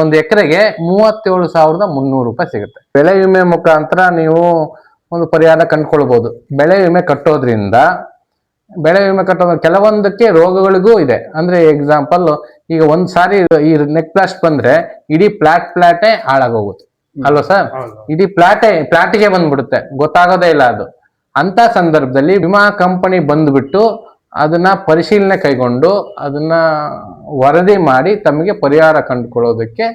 ಒಂದು ಎಕರೆಗೆ ಮೂವತ್ತೇಳು ಸಾವಿರದ ಮುನ್ನೂರು ರೂಪಾಯಿ ಸಿಗುತ್ತೆ. ಬೆಳೆ ವಿಮೆ ಮುಖಾಂತರ ನೀವು ಒಂದು ಪರಿಹಾರ ಕಂಡುಕೊಳ್ಬಹುದು ಬೆಳೆ ವಿಮೆ ಕಟ್ಟೋದ್ರಿಂದ ಬೆಳೆ ವಿಮೆ ಕಟ್ಟೋದ್ರ ಕೆಲವೊಂದಕ್ಕೆ ರೋಗಗಳಿಗೂ ಇದೆ. ಅಂದ್ರೆ ಎಕ್ಸಾಂಪಲ್ ಈಗ ಒಂದ್ ಸಾರಿ ಈ ನೆಕ್ ಪ್ಲಾಸ್ಟ್ ಬಂದ್ರೆ ಇಡೀ ಪ್ಲಾಟ್ ಪ್ಲಾಟೇ ಹಾಳಾಗೋಗುತ್ತೆ. ಅಲ್ವಾ ಸರ್? ಇಡೀ ಪ್ಲಾಟೇ ಪ್ಲಾಟಿಗೆ ಬಂದ್ಬಿಡುತ್ತೆ. ಗೊತ್ತಾಗೋದೇ ಇಲ್ಲ ಅದು. ಅಂತ ಸಂದರ್ಭದಲ್ಲಿ ವಿಮಾ ಕಂಪನಿ ಬಂದ್ಬಿಟ್ಟು ಅದನ್ನ ಪರಿಶೀಲನೆ ಕೈಗೊಂಡು ಅದನ್ನ ವರದಿ ಮಾಡಿ ತಮಗೆ ಪರಿಹಾರ ಕಂಡುಕೊಳ್ಳೋದಕ್ಕೆ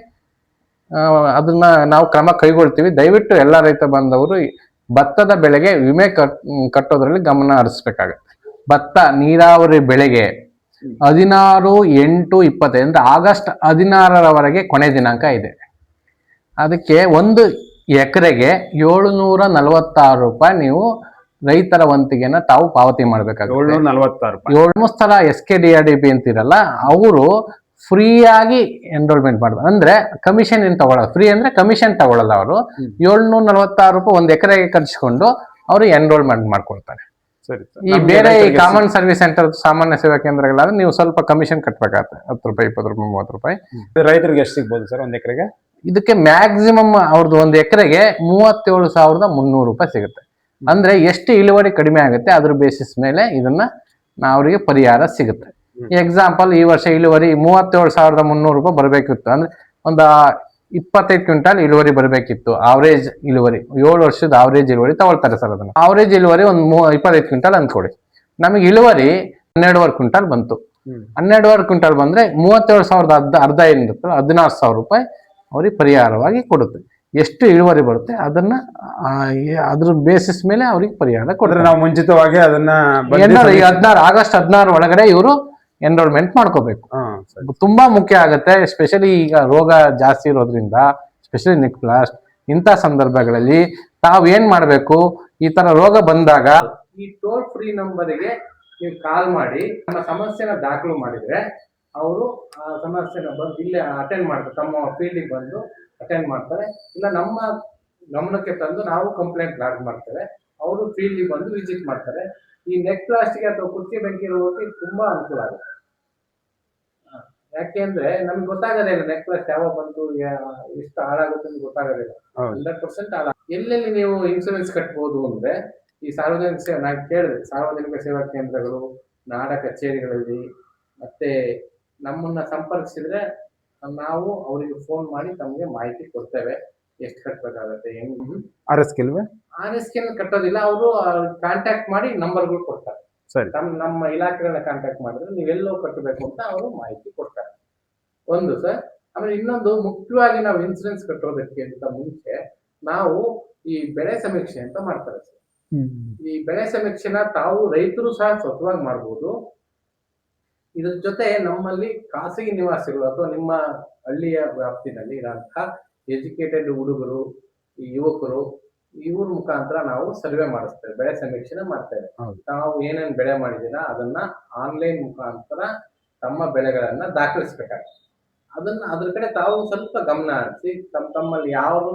ಅದನ್ನ ನಾವು ಕ್ರಮ ಕೈಗೊಳ್ತೀವಿ. ದಯವಿಟ್ಟು ಎಲ್ಲ ರೈತ ಬಾಂಧವರು ಈ ಭತ್ತದ ಬೆಳೆಗೆ ವಿಮೆ ಕಟ್, ಕಟ್ಟೋದ್ರಲ್ಲಿ ಗಮನ ಹರಿಸ್ಬೇಕಾಗತ್ತೆ. ಭತ್ತ ನೀರಾವರಿ ಬೆಳೆಗೆ ಹದಿನಾರು ಎಂಟು ಇಪ್ಪತ್ತೈದು ಅಂದ್ರೆ ಆಗಸ್ಟ್ ಹದಿನಾರರವರೆಗೆ ಕೊನೆ ದಿನಾಂಕ ಇದೆ. ಅದಕ್ಕೆ ಒಂದು ಎಕರೆಗೆ ಏಳುನೂರ ನಲವತ್ತಾರು ರೂಪಾಯಿ ನೀವು ರೈತರ ವಂತಿಗೆನ ತಾವು ಪಾವತಿ ಮಾಡ್ಬೇಕಾಗುತ್ತೆ. ಸಲ S K D R D B ಅಂತಿರಲ್ಲ ಅವರು ಫ್ರೀ ಆಗಿ ಎನ್ರೋಲ್ಮೆಂಟ್ ಮಾಡ್ತಾರೆ ಅಂದ್ರೆ ಕಮಿಷನ್ ಏನ್ ತಗೊಳ್ಳೋದು ಫ್ರೀ ಅಂದ್ರೆ ಕಮಿಷನ್ ತಗೊಳ್ಳಲ್ಲ ಅವರು. ಏಳ್ನೂರ ನಲವತ್ತಾರು ರೂಪಾಯಿ ಒಂದ್ ಎಕರೆಗೆ ಖರ್ಚಿಕೊಂಡು ಅವರು ಎನ್ರೋಲ್ಮೆಂಟ್ ಮಾಡ್ಕೊಳ್ತಾರೆ. ಈ ಬೇರೆ ಈ ಕಾಮನ್ ಸರ್ವಿಸ್ ಸೆಂಟರ್ ಸಾಮಾನ್ಯ ಸೇವಾ ಕೇಂದ್ರಗಳಾದ್ರೆ ನೀವು ಸ್ವಲ್ಪ ಕಮಿಷನ್ ಕಟ್ಬೇಕಾಗತ್ತೆ ಹತ್ತು ರೂಪಾಯಿ ಇಪ್ಪತ್ತು ರೂಪಾಯಿ ಮೂವತ್ತು ರೂಪಾಯಿ. ರೈತರಿಗೆ ಎಷ್ಟು ಸಿಗ್ಬೋದು ಸರ್ ಒಂದ್ ಎಕರೆಗೆ? ಇದಕ್ಕೆ ಮ್ಯಾಕ್ಸಿಮಮ್ ಅವ್ರದ್ದು ಒಂದು ಎಕರೆಗೆ ಮೂವತ್ತೇಳು ಸಾವಿರದ ಮುನ್ನೂರು ರೂಪಾಯಿ ಸಿಗುತ್ತೆ. ಅಂದ್ರೆ ಎಷ್ಟು ಇಳುವರಿ ಕಡಿಮೆ ಆಗುತ್ತೆ ಅದ್ರ ಬೇಸಿಸ್ ಮೇಲೆ ಇದನ್ನ ಅವರಿಗೆ ಪರಿಹಾರ ಸಿಗುತ್ತೆ. ಎಕ್ಸಾಂಪಲ್ ಈ ವರ್ಷ ಇಳುವರಿ ಮೂವತ್ತೇಳು ಸಾವಿರದ ಮುನ್ನೂರು ರೂಪಾಯಿ ಬರಬೇಕಿತ್ತು. ಅಂದ್ರೆ ಒಂದು ಇಪ್ಪತ್ತೈದು ಕ್ವಿಂಟಲ್ ಇಳುವರಿ ಬರಬೇಕಿತ್ತು ಆವರೇಜ್ ಇಳುವರಿ. ಏಳು ವರ್ಷದ ಆವರೇಜ್ ಇಳುವರಿ ತಗೊಳ್ತಾರೆ ಸರ್ ಅದನ್ನ. ಆವರೇಜ್ ಇಳುವರಿ ಒಂದು ಮೂ ಇಪ್ಪತ್ತೈದು ಕ್ವಿಂಟಲ್ ಅಂದ್ಕೊಡಿ. ನಮಗೆ ಇಳುವರಿ ಹನ್ನೆರಡುವರೆ ಕ್ವಿಂಟಲ್ ಬಂತು. ಹನ್ನೆರಡುವರೆ ಕ್ವಿಂಟಲ್ ಬಂದ್ರೆ ಮೂವತ್ತೇಳು ಸಾವಿರದ ಅರ್ಧ ಅರ್ಧ ಏನಿರುತ್ತೆ ಹದಿನಾರು ಸಾವಿರ ರೂಪಾಯಿ ಅವ್ರಿಗೆ ಪರಿಹಾರವಾಗಿ ಕೊಡುತ್ತೆ. ಎಷ್ಟು ಇಳುವರಿ ಬರುತ್ತೆ ಅದನ್ನ ಆ, ಈ- ಅದ್ರ ಬೇಸಿಸ್ ಮೇಲೆ ಅವ್ರಿಗೆ ಪರಿಹಾರ ಅಂದ್ರೆ ಕೊಡ್ತಾರೆ ನಾವು ಮುಂಚಿತವಾಗಿ ಅದನ್ನ ಎನ್ರೋಲ್ ಹದಿನಾರು ಆಗಸ್ಟ್ ಹದಿನಾರು ಒಳಗಡೆ ಇವರು ಎನ್ರೋಲ್ಮೆಂಟ್ ಮಾಡ್ಕೋಬೇಕು. ತುಂಬಾ ಮುಖ್ಯ ಆಗುತ್ತೆ ಎಸ್ಪೆಷಲಿ ಈಗ ರೋಗ ಜಾಸ್ತಿ ಇರೋದ್ರಿಂದ ಸ್ಪೆಷಲಿ ನಿಕ್ ಬ್ಲಾಸ್ಟ್ ಇಂಥ ಸಂದರ್ಭಗಳಲ್ಲಿ ತಾವು ಏನ್ ಮಾಡ್ಬೇಕು? ಈ ತರ ರೋಗ ಬಂದಾಗ ಈ ಟೋಲ್ ಫ್ರೀ ನಂಬರ್ಗೆ ನೀವು ಕಾಲ್ ಮಾಡಿ ನಮ್ಮ ಸಮಸ್ಯೆನ ದಾಖಲು ಮಾಡಿದ್ರೆ ಅವರು ಆ ಸಮಸ್ಯೆನ ಬಂದು ಇಲ್ಲೇ ಅಟೆಂಡ್ ಮಾಡ್ತಾರೆ. ತಮ್ಮ ಫೀಲ್ಡಿಗೆ ಬಂದು ಅಟೆಂಡ್ ಮಾಡ್ತಾರೆ. ಇಲ್ಲ ನಮ್ಮ ಗಮನಕ್ಕೆ ತಂದು ನಾವು ಕಂಪ್ಲೇಂಟ್ ಲಾಗ್ ಮಾಡ್ತೇವೆ. ಅವರು ಫೀಲ್ಡಿಗೆ ಬಂದು ವಿಸಿಟ್ ಮಾಡ್ತಾರೆ. ಈ ನೆಕ್ ಪ್ಲಾಸ್ಟಿಕ್ ಅಥವಾ ಕುರ್ಚಿ ಬೆಂಕಿ ಇರೋದಕ್ಕೆ ತುಂಬಾ ಅನುಕೂಲ ಆಗುತ್ತೆ. ಯಾಕೆಂದ್ರೆ ನಮ್ಗೆ ಗೊತ್ತಾಗೋದಿಲ್ಲ ನೆಕ್ ಪ್ಲಾಸ್ಟ್ ಯಾವಾಗ ಬಂತು ಎಷ್ಟು ಹಾಳಾಗುತ್ತೆ ಅಂತ ಗೊತ್ತಾಗೋದಿಲ್ಲ. ಹಂಡ್ರೆಡ್ ಪರ್ಸೆಂಟ್ ಹಾಳ ಎಲ್ಲೆಲ್ಲಿ ನೀವು ಇನ್ಸೂರೆನ್ಸ್ ಕಟ್ಬೋದು ಅಂದ್ರೆ ಈ ಸಾರ್ವಜನಿಕ ಸೇವೆ ನಾನು ಕೇಳಿದೆ ಸಾರ್ವಜನಿಕ ಸೇವಾ ಕೇಂದ್ರಗಳು ನಾಡ ಕಚೇರಿಗಳಲ್ಲಿ ಮತ್ತೆ ನಮ್ಮನ್ನ ಸಂಪರ್ಕಿಸಿದ್ರೆ ನಾವು ಅವರಿಗೆ ಫೋನ್ ಮಾಡಿ ತಮಗೆ ಮಾಹಿತಿ ಕೊಡ್ತೇವೆ. ಎಷ್ಟು ಕಟ್ಟಬೇಕಾಗತ್ತೆ ಹೆಂಗ್ ಆರ್ ಎಸ್ ಕೆಲ್ವೆ ಆರ್ ಎಸ್ ಕೆ ಕಟ್ಟೋದಿಲ್ಲ ಅವರು ಕಾಂಟ್ಯಾಕ್ಟ್ ಮಾಡಿ ನಂಬರ್ಗಳು ಕೊಡ್ತಾರೆ. ಸರಿ. ನಮ್ಮ ನಮ್ಮ ಇಲಾಖೆಗಳನ್ನ ಕಾಂಟ್ಯಾಕ್ಟ್ ಮಾಡಿದ್ರೆ ನೀವೆಲ್ಲೋ ಕಟ್ಟಬೇಕು ಅಂತ ಅವರು ಮಾಹಿತಿ ಕೊಡ್ತಾರೆ. ಒಂದು ಸರ್ ಆಮೇಲೆ ಇನ್ನೊಂದು ಮುಖ್ಯವಾಗಿ ನಾವು ಇನ್ಸೂರೆನ್ಸ್ ಕಟ್ಟೋದಕ್ಕಿಂತ ಮುಂಚೆ ನಾವು ಈ ಬೆಳೆ ಸಮೀಕ್ಷೆ ಅಂತ ಮಾಡ್ತಾರೆ ಸರ್. ಈ ಬೆಳೆ ಸಮೀಕ್ಷೆನ ತಾವು ರೈತರು ಸಹ ಸ್ವತಃವಾಗಿ ಮಾಡ್ಬೋದು. ಇದ್ರ ಜೊತೆ ನಮ್ಮಲ್ಲಿ ಖಾಸಗಿ ನಿವಾಸಿಗಳು ಅಥವಾ ನಿಮ್ಮ ಹಳ್ಳಿಯ ವ್ಯಾಪ್ತಿನಲ್ಲಿ ಇರೋಂತಹ ಎಜುಕೇಟೆಡ್ ಹುಡುಗರು ಈ ಯುವಕರು ಇವ್ರ ಮುಖಾಂತರ ನಾವು ಸರ್ವೆ ಮಾಡಿಸ್ತೇವೆ ಬೆಳೆ ಸಮೀಕ್ಷೆ ಮಾಡ್ತೇವೆ. ತಾವು ಏನೇನ್ ಬೆಳೆ ಮಾಡಿದೀರ ಅದನ್ನ ಆನ್ಲೈನ್ ಮುಖಾಂತರ ತಮ್ಮ ಬೆಳೆಗಳನ್ನ ದಾಖಲಿಸ್ಬೇಕಾಗ್ತದೆ ಅದನ್ನ ಅದ್ರ ಕಡೆ ತಾವು ಸ್ವಲ್ಪ ಗಮನ ಹರಿಸಿ ತಮ್ಮ ತಮ್ಮಲ್ಲಿ ಯಾರು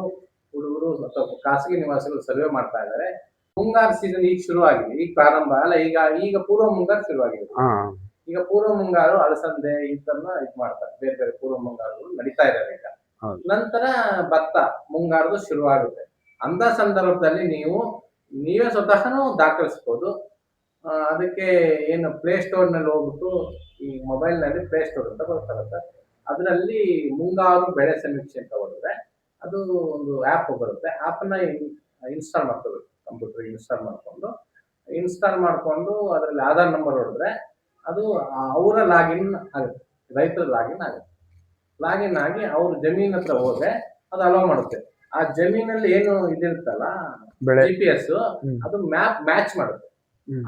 ಹುಡುಗರು ಅಥವಾ ಖಾಸಗಿ ನಿವಾಸಿಗಳು ಸರ್ವೆ ಮಾಡ್ತಾ ಇದ್ದಾರೆ ಮುಂಗಾರು ಸೀಸನ್ ಈಗ ಶುರು ಆಗಿದೆ ಈಗ ಪ್ರಾರಂಭ ಅಲ್ಲ ಈಗ ಈಗ ಪೂರ್ವ ಮುಂಗಾರು ಶುರುವಾಗಿದೆ. ಹಾ. ಈಗ ಪೂರ್ವ ಮುಂಗಾರು ಅಲಸಂದೆ ಇದನ್ನ ಇದು ಮಾಡ್ತಾರೆ. ಬೇರೆ ಬೇರೆ ಪೂರ್ವ ಮುಂಗಾರುಗಳು ನಡೀತಾ ಇದಾವೆ ಈಗ. ನಂತರ ಭತ್ತ ಮುಂಗಾರದು ಶುರುವಾಗುತ್ತೆ. ಅಂತ ಸಂದರ್ಭದಲ್ಲಿ ನೀವು ನೀವೇ ಸ್ವತಃನು ದಾಖಲಿಸ್ಬೋದು. ಅದಕ್ಕೆ ಏನು ಪ್ಲೇ ಸ್ಟೋರ್ನಲ್ಲಿ ಹೋಗ್ಬಿಟ್ಟು ಈ ಮೊಬೈಲ್ನಲ್ಲಿ ಪ್ಲೇ ಸ್ಟೋರ್ ಅಂತ ಬರ್ತಾರಂತ ಅದರಲ್ಲಿ ಮುಂಗಾರು ಬೆಳೆ ಸಮೀಕ್ಷೆ ಅಂತ ಹೊಡೆದ್ರೆ ಅದು ಒಂದು ಆ್ಯಪ್ ಬರುತ್ತೆ. ಆ್ಯಪ್ನ ಇನ್ಸ್ಟಾಲ್ ಮಾಡ್ಕೋಬೇಕು. ಕಂಪ್ಯೂಟರ್ ಇನ್ಸ್ಟಾಲ್ ಮಾಡ್ಕೊಂಡು. ಇನ್ಸ್ಟಾಲ್ ಮಾಡ್ಕೊಂಡು ಅದರಲ್ಲಿ ಆಧಾರ್ ನಂಬರ್ ಹೊಡೆದ್ರೆ ಅದು ಅವರ ಲಾಗಿನ್ ಆಗುತ್ತೆ ರೈತರ ಲಾಗಿನ್ ಆಗುತ್ತೆ. ಲಾಗಿನ್ ಆಗಿ ಅವ್ರ ಜಮೀನ್ ಹತ್ರ ಹೋದ್ರೆ ಅದು ಅಲೋ ಮಾಡುತ್ತೆ. ಆ ಜಮೀನಲ್ಲಿ ಏನು ಇದಿರುತ್ತಲ್ಲ ಜಿ ಪಿ ಎಸ್ ಅದು ಮ್ಯಾಪ್ ಮ್ಯಾಚ್ ಮಾಡುತ್ತೆ.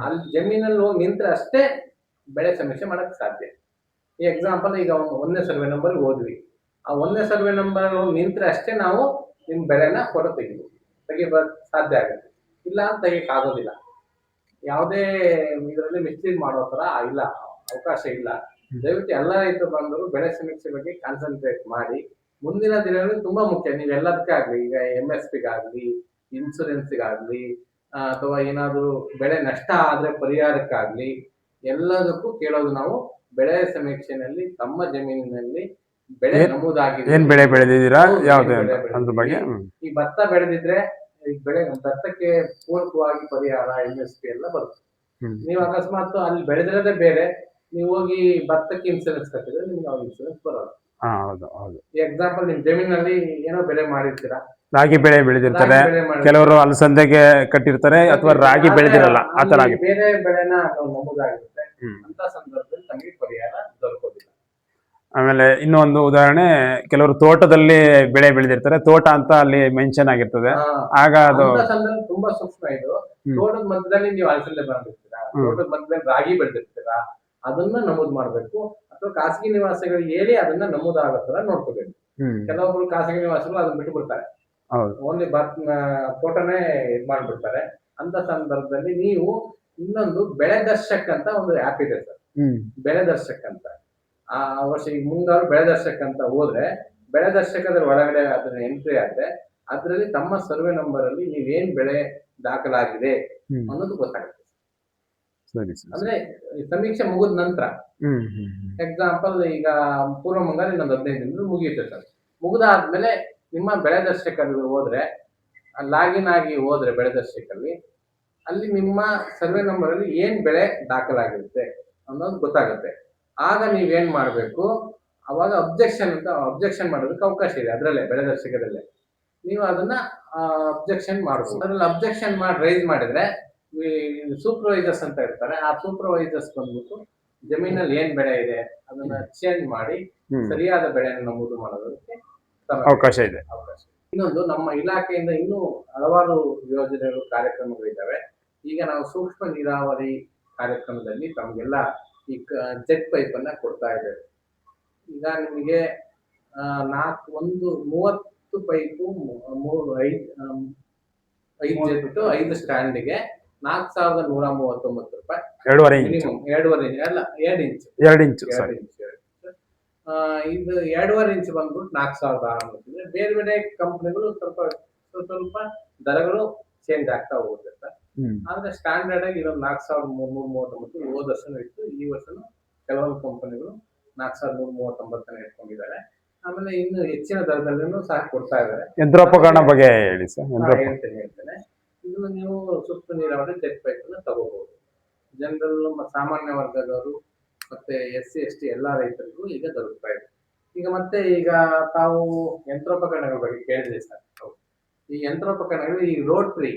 ಅಲ್ಲಿ ಜಮೀನಲ್ಲಿ ಹೋಗಿ ನಿಂತ್ರೆ ಅಷ್ಟೇ ಬೆಳೆ ಸಮೀಕ್ಷೆ ಮಾಡಕ್ ಸಾಧ್ಯ. ಈ ಎಕ್ಸಾಂಪಲ್ ಈಗ ಒಂದು ಒಂದನೇ ಸರ್ವೆ ನಂಬರ್ ಹೋದ್ವಿ. ಆ ಒಂದನೇ ಸರ್ವೆ ನಂಬರ್ ನಿಂತ್ರೆ ಅಷ್ಟೇ ನಾವು ನಿಮ್ ಬೆಳೆನ ಫೋಟೋ ತೆಗಿಬೋದು. ತೆಗಿಬ ಸಾಧ್ಯ ಆಗುತ್ತೆ. ಇಲ್ಲ ಅಂತ ತೆಗಿಯಕ್ ಆಗೋದಿಲ್ಲ. ಯಾವುದೇ ಇದರಲ್ಲಿ ಮಿಸ್ಲೀಡ್ ಮಾಡೋ ತರ ಇಲ್ಲ ಅವಕಾಶ ಇಲ್ಲ. ದಯವಿಟ್ಟು ಎಲ್ಲ ರೈತರು ಬಂದರು ಬೆಳೆ ಸಮೀಕ್ಷೆ ಬಗ್ಗೆ ಕಾನ್ಸಂಟ್ರೇಟ್ ಮಾಡಿ. ಮುಂದಿನ ದಿನಗಳಲ್ಲಿ ತುಂಬಾ ಮುಖ್ಯ ನೀವು ಎಲ್ಲದಕ್ಕಾಗ್ಲಿ ಈಗ ಎಂ ಎಸ್ ಪಿಗಾಗ್ಲಿ ಇನ್ಸೂರೆನ್ಸ್ಗಾಗ್ಲಿ ಅಥವಾ ಏನಾದರೂ ಬೆಳೆ ನಷ್ಟ ಆದ್ರೆ ಪರಿಹಾರಕ್ಕಾಗ್ಲಿ ಎಲ್ಲದಕ್ಕೂ ಕೇಳೋದು ನಾವು ಬೆಳೆ ಸಮೀಕ್ಷೆನಲ್ಲಿ ತಮ್ಮ ಜಮೀನಿನಲ್ಲಿ ಬೆಳೆ ನಮೂದಾಗಿದೆ. ಏನ್ ಬೆಳೆ ಬೆಳೆದಿದ್ದೀರಾ? ಯಾವ್ದು ಅದ್ರ ಬಗ್ಗೆ? ಈ ಭತ್ತ ಬೆಳೆದಿದ್ರೆ ಈ ಬೆಳೆ ಭತ್ತಕ್ಕೆ ಪೂರಕವಾಗಿ ಪರಿಹಾರ ಎಂ ಎಸ್ ಪಿ ಎಲ್ಲ ಬರುತ್ತೆ. ನೀವು ಅಕಸ್ಮಾತ್ ಅಲ್ಲಿ ಬೆಳೆದಿರೋದೇ ಬೇರೆ ನೀವು ಹೋಗಿ ಭತ್ತಕ್ಕೆ ಇನ್ಸೂರೆನ್ಸ್ ಕಟ್ಟಿದ್ರೆ ನಿಮ್ಗೆ ಅವ್ರ ಇನ್ಸೂರೆನ್ಸ್ ಬರೋಲ್ಲ ಹೌದು ಹೌದು ಎಕ್ಸಾಂಪಲ್ ನಿಮ್ ಜಮೀನಲ್ಲಿ ಏನೋ ಬೆಳೆ ಮಾಡಿರ್ತೀರಾ ರಾಗಿ ಬೆಳೆ ಬೆಳೆದಿರ್ತಾರೆ. ಕೆಲವರು ಅಲಸಂದೆಗೆ ಕಟ್ಟಿರ್ತಾರೆ ಅಥವಾ ರಾಗಿ ಬೆಳೆದಿರಲ್ಲ ಆ ತರ ಬೇರೆ ಬೆಳೆನ ಅಥವಾ ನಮೂದಾಗಿರುತ್ತೆ. ಅಂತ ಸಂದರ್ಭದಲ್ಲಿ ನಮಗೆ ಪರಿಹಾರ ಆಮೇಲೆ ಇನ್ನೊಂದು ಉದಾಹರಣೆ ಕೆಲವರು ತೋಟದಲ್ಲಿ ಬೆಳೆ ಬೆಳೆದಿರ್ತಾರೆ. ತೋಟ ಅಂತ ಅಲ್ಲಿ ಮೆನ್ಷನ್ ಆಗಿರ್ತದೆ. ಆಗ ಅದು ತುಂಬಾ ಸೂಕ್ಷ್ಮ ಇದು. ತೋಟದ ಮಧ್ಯದಲ್ಲಿ ನೀವು ಅಲಸಂದೆ ಬಂದಿರ್ತೀರಾ? ತೋಟದ ಮಧ್ಯದಲ್ಲಿ ರಾಗಿ ಬೆಳೆದಿರ್ತೀರಾ? ಅದನ್ನ ನಮೂದು ಮಾಡ್ಬೇಕು. ಅಥವಾ ಖಾಸಗಿ ನಿವಾಸಗಳು ಹೇಳಿ ಅದನ್ನ ನಮೂದಾಗೋ ತರ ನೋಡ್ಕೋಬೇಕು ಕೆಲವೊಬ್ರು ಖಾಸಗಿ ನಿವಾಸಿಗಳು ಅದನ್ನ ಬಿಟ್ಟು ಬಿಡ್ತಾರೆ. ಓನ್ಲಿ ಬತ್ ಫೋಟೋನೇ ಇದ್ ಮಾಡ್ಬಿಡ್ತಾರೆ. ಅಂತ ಸಂದರ್ಭದಲ್ಲಿ ನೀವು ಇನ್ನೊಂದು ಬೆಳೆ ದರ್ಶಕ್ ಅಂತ ಒಂದು ಆ್ಯಪ್ ಇದೆ ಸರ್. ಬೆಳೆ ದರ್ಶಕ್ ಅಂತ. ಆ ವರ್ಷ ಈಗ ಮುಂಗಾರು ಬೆಳೆದರ್ಶಕ ಅಂತ ಹೋದ್ರೆ ಬೆಳೆ ದರ್ಶಕದ ಒಳಗಡೆ ಅದನ್ನ ಎಂಟ್ರಿ ಆದ್ರೆ ಅದರಲ್ಲಿ ತಮ್ಮ ಸರ್ವೆ ನಂಬರ್ ಅಲ್ಲಿ ನೀವೇನ್ ಬೆಳೆ ದಾಖಲಾಗಿದೆ ಅನ್ನೋದು ಗೊತ್ತಾಗುತ್ತೆ. ಅಂದ್ರೆ ಸಮೀಕ್ಷೆ ಮುಗಿದ ನಂತರ. ಎಕ್ಸಾಂಪಲ್ ಈಗ ಪೂರ್ವ ಮುಂಗಾರಿ ಇನ್ನೊಂದು ಹದಿನೈದು ದಿನ ಮುಗಿಯುತ್ತೆ ಸರ್. ಮುಗಿದಾದ್ಮೇಲೆ ನಿಮ್ಮ ಬೆಳೆ ದರ್ಶಕಲ್ಲಿ ಹೋದ್ರೆ ಲಾಗಿನ್ ಆಗಿ ಹೋದ್ರೆ ಬೆಳೆದರ್ಶಕಲ್ಲಿ ಅಲ್ಲಿ ನಿಮ್ಮ ಸರ್ವೆ ನಂಬರ್ ಅಲ್ಲಿ ಏನ್ ಬೆಳೆ ದಾಖಲಾಗಿರುತ್ತೆ ಅನ್ನೋದು ಗೊತ್ತಾಗುತ್ತೆ. ಆಗ ನೀವೇನ್ ಮಾಡ್ಬೇಕು? ಅವಾಗ ಅಬ್ಜೆಕ್ಷನ್ ಅಂತ ಅಬ್ಜೆಕ್ಷನ್ ಮಾಡೋದಕ್ಕೆ ಅವಕಾಶ ಇದೆ ಅದರಲ್ಲೇ ಬೆಳೆ ದರ್ಶಕದಲ್ಲೇ ನೀವು ಅದನ್ನ ಅಬ್ಜೆಕ್ಷನ್ ಮಾಡಬಹುದು ಅದ್ರಲ್ಲಿ ಅಬ್ಜೆಕ್ಷನ್ ಮಾಡಿ ರೈಸ್ ಮಾಡಿದ್ರೆ ಸೂಪರ್ವೈಸರ್ಸ್ ಅಂತ ಇರ್ತಾರೆ ಆ ಸೂಪರ್ವೈಸರ್ಸ್ ಬಂದ್ಬಿಟ್ಟು ಜಮೀನಲ್ಲಿ ಏನ್ ಬೆಳೆ ಇದೆ ಅದನ್ನ ಚೇಂಜ್ ಮಾಡಿ ಸರಿಯಾದ ಬೆಳೆಯನ್ನು ನಮೂದು ಮಾಡೋದಕ್ಕೆ ಅವಕಾಶ ಇದೆ. ಅವಕಾಶ. ಇನ್ನೊಂದು ನಮ್ಮ ಇಲಾಖೆಯಿಂದ ಇನ್ನೂ ಹಲವಾರು ಯೋಜನೆಗಳು ಕಾರ್ಯಕ್ರಮಗಳಿದ್ದಾವೆ. ಈಗ ನಾವು ಸೂಕ್ಷ್ಮ ನೀರಾವರಿ ಕಾರ್ಯಕ್ರಮದಲ್ಲಿ ತಮಗೆಲ್ಲ ಈ ಜೆಟ್ ಪೈಪ್ ಅನ್ನ ಕೊಡ್ತಾ ಇದ್ದೇವೆ. ಈಗ ನಿಮಗೆ ನಾಲ್ಕು ಒಂದು ಮೂವತ್ತು ಪೈಪು ಮೂರು ಐದು ಐದು ಜೆಟ್ ಐದು ಸ್ಟ್ಯಾಂಡಿಗೆ ನಾಲ್ಕು ಸಾವಿರದ ನೂರ ಮೂವತ್ತೊಂಬತ್ತು ರೂಪಾಯಿ ಎರಡೂವರೆ ಇಂಚ್ ಮಿನಿಮಮ್ ಎರಡೂವರೆ ಅಲ್ಲ ಎರಡು ಇಂಚ್ ಎರಡು ಇಂಚು ಎರಡು ಇಂಚ್ ಇದು ಎರಡೂವರೆ ಇಂಚ್ ಬಂದ್ಬಿಟ್ಟು ನಾಲ್ಕು ಸಾವಿರದ ಆರುನೂರು ಬೇರೆ ಬೇರೆ ಕಂಪ್ನಿಗಳು ಸ್ವಲ್ಪ ಸ್ವಲ್ಪ ಸ್ವಲ್ಪ ದರಗಳು ಚೇಂಜ್ ಆಗ್ತಾ ಹೋಗುತ್ತೆ. ಸರ್ ಆದ್ರೆ ಸ್ಟ್ಯಾಂಡರ್ಡ್ ಆಗಿ ಇರೋದು ನಾಲ್ಕು ಸಾವಿರದ ಮುನ್ನೂರ ಮೂವತ್ತೊಂಬತ್ತು ಹೋದ ವರ್ಷನೂ ಇತ್ತು. ಈ ವರ್ಷನೂ ಕೆಲವೊಂದು ಕಂಪನಿಗಳು ನಾಲ್ಕು ಸಾವಿರದ ನೂರ ಮೂವತ್ತೊಂಬತ್ತನ್ನ ಇಟ್ಕೊಂಡಿದ್ದಾರೆ. ಆಮೇಲೆ ಇನ್ನು ಹೆಚ್ಚಿನ ದರದಲ್ಲೂ ಸಹ ಕೊಡ್ತಾ ಇದ್ದಾರೆ. ಯಂತ್ರೋಪಕರಣ ಬಗ್ಗೆ ಹೇಳಿ ಸರ್ ಹೇಳ್ತೇನೆ ಹೇಳ್ತೇನೆ. ಇದನ್ನು ನೀವು ಸುತ್ತ ನೀರಾವರಿ ಚೆಕ್ ಪೈಪ್ ಅನ್ನು ತಗೋಬಹುದು. ಜನರಲ್ ಸಾಮಾನ್ಯ ವರ್ಗದವರು ಮತ್ತೆ ಎಸ್ ಸಿ ಎಸ್ ಟಿ ಎಲ್ಲಾ ರೈತರಿಗೂ ಈಗ ದೊರಕ್ತಾ ಇದೆ. ಈಗ ಮತ್ತೆ ಈಗ ತಾವು ಯಂತ್ರೋಪಕರಣಗಳ ಬಗ್ಗೆ ಕೇಳಿದ್ರಿ ಸರ್. ಈ ಯಂತ್ರೋಪಕರಣಗಳು ಈ ರೋಟ್ರಿ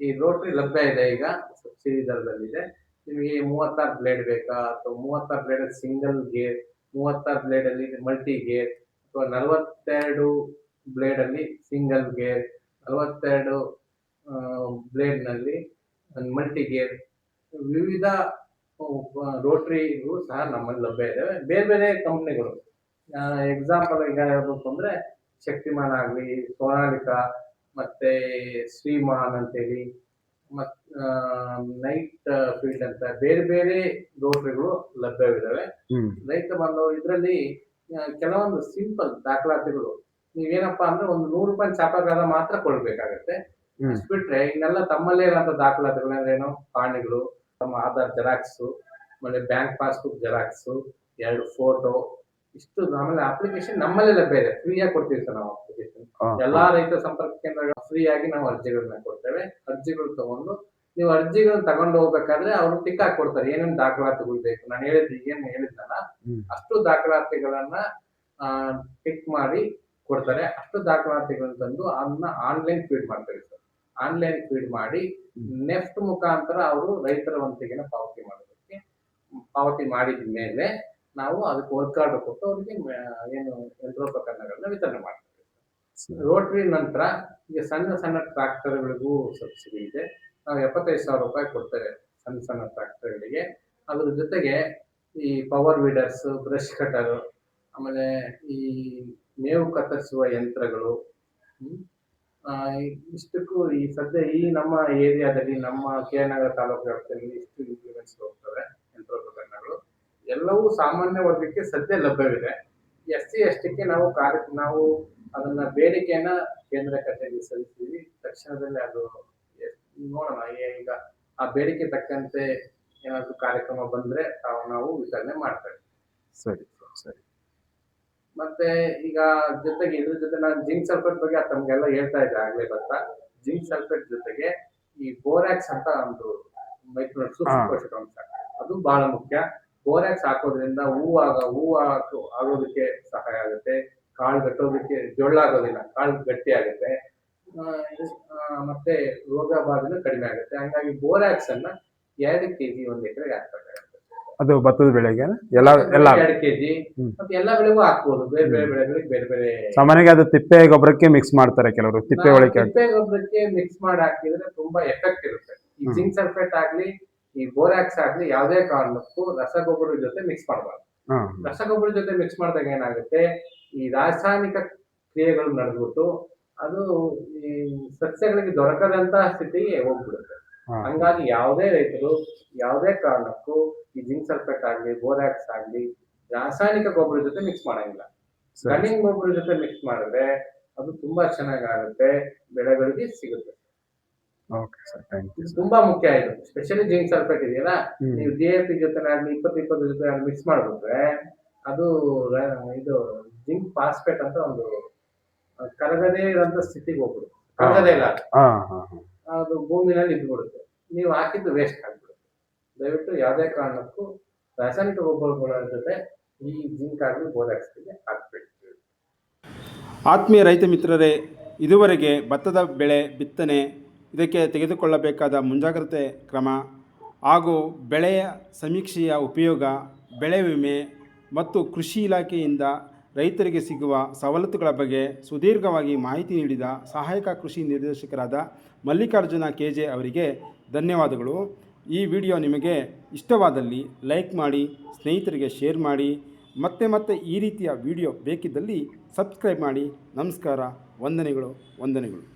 ಈ ರೋಟ್ರಿ ಲಭ್ಯ ಇದೆ ಈಗ ಸಬ್ಸಿಡಿ ದರದಲ್ಲಿದೆ ನಿಮಗೆ ಮೂವತ್ತಾರು ಬ್ಲೇಡ್ ಬೇಕಾ? ಅಥವಾ ಮೂವತ್ತಾರು ಬ್ಲೇಡ್ ಸಿಂಗಲ್ ಗೇರ್ ಮೂವತ್ತಾರು ಬ್ಲೇಡ್ ಅಲ್ಲಿ ಮಲ್ಟಿ ಗೇರ್ ಅಥವಾ ನಲವತ್ತೆರಡು ಬ್ಲೇಡ್ ಅಲ್ಲಿ ಸಿಂಗಲ್ ಗೇರ್ ನಲವತ್ತೆರಡು ಬ್ಲೇಡ್ನಲ್ಲಿ ಮಲ್ಟಿ ಗೇರ್ ವಿವಿಧ ರೋಟ್ರಿಗೂ ಸಹ ನಮ್ಮಲ್ಲಿ ಲಭ್ಯ ಇದಾವೆ. ಬೇರೆ ಬೇರೆ ಕಂಪ್ನಿಗಳು ಎಕ್ಸಾಂಪಲ್ ಈಗ ಹೇಳ್ಬೇಕು ಅಂದ್ರೆ ಶಕ್ತಿಮಾನ್ ಆಗ್ಲಿ ಸೋನಾಲಿಕಾ ಮತ್ತೆ ಶ್ರೀಮಾನ್ ಅಂತೇಳಿ ಮತ್ ನೈಟ್ ಫೀಲ್ಡ್ ಅಂತ ಬೇರೆ ಬೇರೆ ರೋಟರಿಗಳು ಲಭ್ಯವಿದ್ದಾವೆ ರೈತ ಇದ್ರಲ್ಲಿ ಇದರಲ್ಲಿ ಕೆಲವೊಂದು ಸಿಂಪಲ್ ದಾಖಲಾತಿಗಳು. ನೀವೇನಪ್ಪಾ ಅಂದ್ರೆ ಒಂದು ನೂರು ರೂಪಾಯಿ ಚಾಪಗಾರ ಮಾತ್ರ ಕೊಡ್ಬೇಕಾಗತ್ತೆ. ಬಿಟ್ರೆ ಇನ್ನೆಲ್ಲ ತಮ್ಮಲ್ಲೇ ಇರೋಂಥ ದಾಖಲಾತಿಗಳು ಏನು ಪಾಣಿಗಳು ತಮ್ಮ ಆಧಾರ್ ಜೆರಾಕ್ಸ್ ಮತ್ತೆ ಬ್ಯಾಂಕ್ ಪಾಸ್ಬುಕ್ ಜೆರಾಕ್ಸ್ ಎರಡು ಫೋಟೋ ಇಷ್ಟು ಆಮೇಲೆ ಅಪ್ಲಿಕೇಶನ್ ನಮ್ಮಲ್ಲೇ ಬೇರೆ ಫ್ರೀಯಾಗಿ ಕೊಡ್ತೀವಿ ಸರ್ ನಾವು ಅಪ್ಲಿಕೇಶನ್ ಎಲ್ಲಾ ರೈತ ಸಂಪರ್ಕ ಕೇಂದ್ರಗಳು ಫ್ರೀ ಆಗಿ ನಾವು ಅರ್ಜಿಗಳನ್ನ ಕೊಡ್ತೇವೆ. ಅರ್ಜಿಗಳು ತಗೊಂಡು ನೀವು ಅರ್ಜಿಗಳನ್ನ ತಗೊಂಡು ಹೋಗ್ಬೇಕಾದ್ರೆ ಅವರು ಟಿಕ್ ಹಾಕಿ ಕೊಡ್ತಾರೆ ಏನೇನು ದಾಖಲಾತಿಗಳು ಬೇಕು. ನಾನು ಹೇಳಿದ್ ಏನ್ ಹೇಳಿದ್ನಲ್ಲ. ಅಷ್ಟು ದಾಖಲಾತಿಗಳನ್ನ ಟಿಕ್ ಮಾಡಿ ಕೊಡ್ತಾರೆ. ಅಷ್ಟು ದಾಖಲಾತಿಗಳನ್ನ ತಂದು ಅದನ್ನ ಆನ್ಲೈನ್ ಫೀಡ್ ಮಾಡ್ತಾರೆ ಸರ್. ಆನ್ಲೈನ್ ಫೀಡ್ ಮಾಡಿ ನೆಫ್ಟ್ ಮುಖಾಂತರ ಅವರು ರೈತರ ವಂತಿಗೆನ ಪಾವತಿ ಮಾಡೋದಕ್ಕೆ ಪಾವತಿ ಮಾಡಿದ ಮೇಲೆ ನಾವು ಅದಕ್ಕೆ ವರ್ಕ್ ಕಾರ್ಡ್ ಕೊಟ್ಟು ಅವರಿಗೆ ಏನು ಯಂತ್ರೋಪಕರಣಗಳನ್ನ ವಿತರಣೆ ಮಾಡ್ತೀವಿ. ರೋಟರಿ ನಂತರ ಈಗ ಸಣ್ಣ ಸಣ್ಣ ಟ್ರ್ಯಾಕ್ಟರ್ಗಳಿಗೂ ಸಬ್ಸಿಡಿ ಇದೆ. ನಾವು ಎಪ್ಪತ್ತೈದು ಸಾವಿರ ರೂಪಾಯಿ ಕೊಡ್ತೇವೆ ಸಣ್ಣ ಸಣ್ಣ ಟ್ರ್ಯಾಕ್ಟರ್ಗಳಿಗೆ ಅದ್ರ ಜೊತೆಗೆ ಈ ಪವರ್ ವೀಡರ್ಸ್ ಬ್ರಷ್ ಕಟರ್ ಆಮೇಲೆ ಈ ಮೇವು ಕತ್ತರಿಸುವ ಯಂತ್ರಗಳು ಇಷ್ಟಕ್ಕೂ ಈ ಸದ್ಯ ಈ ನಮ್ಮ ಏರಿಯಾದಲ್ಲಿ ನಮ್ಮ ಕೆ ನಗರ ತಾಲೂಕು ವ್ಯಾಪ್ತಿಯಲ್ಲಿ ಇಷ್ಟು ಇಂಪ್ಲಿಮೆಂಟ್ಸ್ ಹೋಗ್ತವೆ ಯಂತ್ರೋಪಕರಣಗಳು. ಎಲ್ಲವೂ ಸಾಮಾನ್ಯ ವರ್ಗಕ್ಕೆ ಸದ್ಯ ಲಭ್ಯವಿದೆ. ಎಸ್ ಸಿ ಎಸ್ ಟಿಗೆ ನಾವು ಕಾರ್ಯ ನಾವು ಅದನ್ನ ಬೇಡಿಕೆಯನ್ನ ಕೇಂದ್ರ ಕಚೇರಿಗೆ ಸಲ್ಲಿಸ್ತೀವಿ ತಕ್ಷಣದಲ್ಲಿ ಅದು ನೋಡೋಣ ಈಗ ಆ ಬೇಡಿಕೆ ತಕ್ಕಂತೆ ಏನಾದ್ರು ಕಾರ್ಯಕ್ರಮ ಬಂದ್ರೆ ತಾವು ನಾವು ವಿತರಣೆ ಮಾಡ್ತೇವೆ. ಸರಿ ಸರಿ. ಮತ್ತೆ ಈಗ ಜೊತೆಗೆ ಇದ್ರ ಜೊತೆ ನಾನು ಜಿಂಕ್ ಸಲ್ಫೇಟ್ ಬಗ್ಗೆ ತಮ್ಗೆಲ್ಲ ಹೇಳ್ತಾ ಇದ್ದೆ ಆಗ್ಲೇ ಬರ್ತಾ ಜಿಂಕ್ ಸಲ್ಫೇಟ್ ಜೊತೆಗೆ ಈ ಬೋರಾಕ್ಸ್ ಅಂತ ಒಂದು ಮೈಕ್ರೋ ಸೂಕ್ಷ್ಮ. ಪೋಷಕಾಂಶ. ಅದು ಬಹಳ ಮುಖ್ಯ. ಬೋರಾಕ್ಸ್ ಹಾಕೋದ್ರಿಂದ ಹೂವಾಗ ಹೂವು ಆಗೋ- ಆಗೋದಕ್ಕೆ ಸಹಾಯ ಆಗುತ್ತೆ. ಕಾಳು ಗಟ್ಟೋದಕ್ಕೆ ಜೊಳ್ಳ ಆಗೋದಿಲ್ಲ ಕಾಳು ಗಟ್ಟಿ ಆಗುತ್ತೆ. ಮತ್ತೆ ರೋಗ ಬಾಧೆನೂ ಕಡಿಮೆ ಆಗುತ್ತೆ. ಹಂಗಾಗಿ ಬೋರಾಕ್ಸ್ ಅನ್ನ ಎರಡು ಕೆಜಿ ಒಂದ್ ಎಕರೆಗೆ ಹಾಕ್ಬೇಕಾಗುತ್ತೆ. ಅದು ಭತ್ತದ ಬೆಳೆಗೆ ಎಲ್ಲ ಎಲ್ಲ ಎರಡು ಕೆಜಿ. ಮತ್ತೆ ಎಲ್ಲ ಬೆಳೆಗೂ ಹಾಕ್ಬೋದು. ಬೇರೆ ಬೇರೆ ಬೆಳೆಗಳಿಗೆ ಬೇರೆ ಬೇರೆ ಸಾಮಾನ್ಯವಾಗಿ ಅದು ತಿಪ್ಪೆ ಗೊಬ್ಬರಕ್ಕೆ ಮಿಕ್ಸ್ ಮಾಡ್ತಾರೆ ಕೆಲವರು ತಿಪ್ಪೆ ಒಳಗೆ ತಿಪ್ಪೆ ಗೊಬ್ಬರಕ್ಕೆ ಮಿಕ್ಸ್ ಮಾಡಿ ಹಾಕಿದ್ರೆ ತುಂಬಾ ಎಫೆಕ್ಟ್ ಇರುತ್ತೆ. ಈ. ಜಿಂಕ್ ಸಲ್ಫೇಟ್ ಆಗ್ಲಿ ಈ ಬೋರಾಕ್ಸ್ ಆಗ್ಲಿ ಯಾವುದೇ ಕಾರಣಕ್ಕೂ ರಸಗೊಬ್ಬರದ ಜೊತೆ ಮಿಕ್ಸ್ ಮಾಡಬಾರ್ದು. ರಸಗೊಬ್ಬರ ಜೊತೆ ಮಿಕ್ಸ್ ಮಾಡಿದಾಗ ಏನಾಗುತ್ತೆ? ಈ ರಾಸಾಯನಿಕ ಕ್ರಿಯೆಗಳು ನಡೆದ್ಬಿಟ್ಟು ಅದು ಈ ಸಸ್ಯಗಳಿಗೆ ದೊರಕದಂತಹ ಸ್ಥಿತಿಗೆ ಹೋಗ್ಬಿಡುತ್ತೆ. ಹಂಗಾಗಿ ಯಾವುದೇ ರೈತರು ಯಾವುದೇ ಕಾರಣಕ್ಕೂ ಈ ಜಿಂಕ್ ಸಲ್ಫೇಟ್ ಆಗ್ಲಿ ಬೋರಾಕ್ಸ್ ಆಗ್ಲಿ ರಾಸಾಯನಿಕ ಗೊಬ್ಬರ ಜೊತೆ ಮಿಕ್ಸ್ ಮಾಡಂಗಿಲ್ಲ. ರನ್ನಿಂಗ್ ಗೊಬ್ಬರ ಜೊತೆ ಮಿಕ್ಸ್ ಮಾಡಿದ್ರೆ ಅದು ತುಂಬಾ ಚೆನ್ನಾಗಾಗುತ್ತೆ ಬೆಳೆಗಳಿಗೆ ಸಿಗುತ್ತೆ. ಓಕೆ ಸರ್ ಥ್ಯಾಂಕ್ ಯು ತುಂಬಾ ಮುಖ್ಯ ಇದು. ಸ್ಪೆಷಲಿ ಜಿಂಕ್ ಸಲ್ಫೇಟ್ ಇದೆಯಲ್ಲ ನೀವು ಡಿ ಎಫ್ ಪಿ ಜೊತೆ ಆಗಲಿ ಇಪ್ಪತ್ತು ಇಪ್ಪತ್ತು ಜೊತೆ ಮಿಕ್ಸ್ ಮಾಡ್ಬಿಟ್ರೆ ಅದು ಇದು ಜಿಂಕ್ ಫಾಸ್ಫೇಟ್ ಅಂತ ಒಂದು ಕರಗದೇ ಇರೋಂಥ ಸ್ಥಿತಿಗೆ ಹೋಗ್ಬಿಡುತ್ತೆ. ಕರಗದೇ ಇಲ್ಲ ಅದು. ಭೂಮಿನಲ್ಲಿ ಇದ್ಬಿಡುತ್ತೆ. ನೀವು ಹಾಕಿದ್ದು ವೇಸ್ಟ್ ಆಗ್ಬಿಡುತ್ತೆ. ದಯವಿಟ್ಟು ಯಾವುದೇ ಕಾರಣಕ್ಕೂ ರಾಸಾಯನಿಕ ಗೊಬ್ಬರಗಳ ಜೊತೆ ಈ ಜಿಂಕ್ ಆಗಲಿ ಬೋರಾಕ್ಸ್ಗೆ ಹಾಕ್ಬೇಕು ಆತ್ಮೀಯ ರೈತ ಮಿತ್ರರೇ ಇದುವರೆಗೆ ಭತ್ತದ ಬೆಳೆ ಬಿತ್ತನೆ ಇದಕ್ಕೆ ತೆಗೆದುಕೊಳ್ಳಬೇಕಾದ ಮುಂಜಾಗ್ರತೆ ಕ್ರಮ ಹಾಗೂ ಬೆಳೆಯ ಸಮೀಕ್ಷೆಯ ಉಪಯೋಗ, ಬೆಳೆ ವಿಮೆ ಮತ್ತು ಕೃಷಿ ಇಲಾಖೆಯಿಂದ ರೈತರಿಗೆ ಸಿಗುವ ಸವಲತ್ತುಗಳ ಬಗ್ಗೆ ಸುದೀರ್ಘವಾಗಿ ಮಾಹಿತಿ ನೀಡಿದ ಸಹಾಯಕ ಕೃಷಿ ನಿರ್ದೇಶಕರಾದ ಮಲ್ಲಿಕಾರ್ಜುನ ಕೆ ಜೆ ಅವರಿಗೆ ಧನ್ಯವಾದಗಳು. ಈ ವಿಡಿಯೋ ನಿಮಗೆ ಇಷ್ಟವಾದಲ್ಲಿ ಲೈಕ್ ಮಾಡಿ, ಸ್ನೇಹಿತರಿಗೆ ಶೇರ್ ಮಾಡಿ, ಮತ್ತೆ ಮತ್ತೆ ಈ ರೀತಿಯ ವಿಡಿಯೋ ಬೇಕಿದ್ದಲ್ಲಿ ಸಬ್ಸ್ಕ್ರೈಬ್ ಮಾಡಿ. ನಮಸ್ಕಾರ, ವಂದನೆಗಳು ವಂದನೆಗಳು.